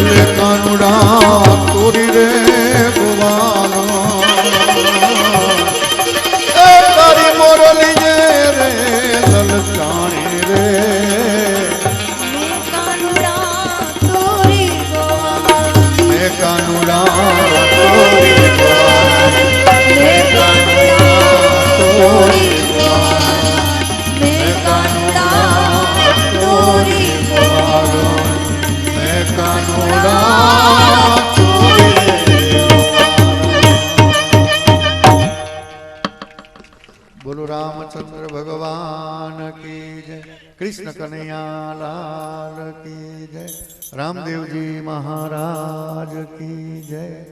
એટલે કાનુડા તોરી રે ગોવાનો એ તારી મોરલી જે રે લલચાણી રે કાનુડા તોરી ગોવાનો કાનુડા બોલો રામચંદ્ર ભગવાન કી જય. કૃષ્ણ કનૈયાલાલ કી જય. રામદેવજી મહારાજ કી જય.